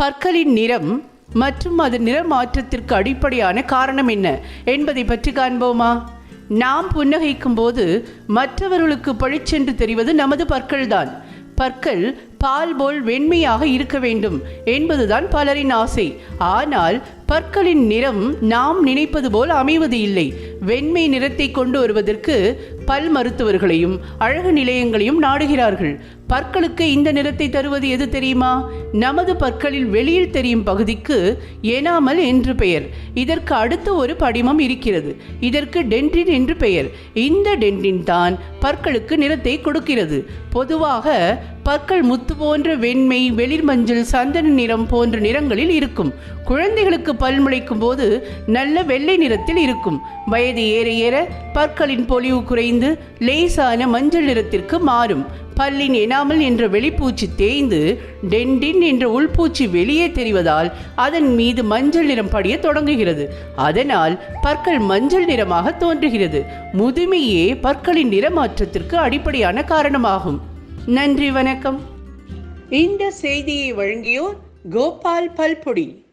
பற்களின் நிறம் மற்றும் அது நிற மாற்றத்திற்கு அடிப்படையான காரணம் என்ன என்பதை பற்றி காண்போமா? நாம் புன்னகைக்கும் போது மற்றவர்களுக்கு பழிச்சென்று தெரிவது நமது பற்கள்தான். பற்கள் பால் போல் வெண்மையாக இருக்க வேண்டும் என்பதுதான் பலரின் ஆசை. ஆனால் பற்களின் நிறம் நாம் நினைப்பது போல் அமைவது இல்லை. வெண்மை நிறத்தை கொண்டு வருவதற்கு பல் மருத்துவர்களையும் அழகு நிலையங்களையும் நாடுகிறார்கள். பற்களுக்கு இந்த நிறத்தை தருவது எது தெரியுமா? நமது பற்களில் வெளியில் தெரியும் பகுதிக்கு எனாமல் என்று பெயர். இதற்கு அடுத்த ஒரு படிமம் இருக்கிறது. இதற்கு டென்டின் என்று பெயர். இந்த டென்டின் தான் பற்களுக்கு நிறத்தை கொடுக்கிறது. பொதுவாக பற்கள் முத்து போன்ற வெண்மை வெளிர் மஞ்சள் சந்தன நிறம் போன்ற நிறங்களில் இருக்கும். குழந்தைகளுக்கு பல் முளைக்கும் போது நல்ல வெள்ளை நிறத்தில் இருக்கும். வயது ஏற ஏற பற்களின் பொலிவு குறைந்து லேசான மஞ்சள் நிறத்திற்கு மாறும். பல்லின் எனாமல் என்ற வெளிப்பூச்சி தேய்ந்து டென்டின் என்ற உள்பூச்சி வெளியே தெரிவதால் அதன் மீது மஞ்சள் நிறம் படிய தொடங்குகிறது. அதனால் பற்கள் மஞ்சள் நிறமாக தோன்றுகிறது. முதுமையே பற்களின் நிறமாற்றத்திற்கு அடிப்படையான காரணமாகும். நன்றி வணக்கம். இந்த செய்தியை வழங்கியோர் கோபால் பல்புடி.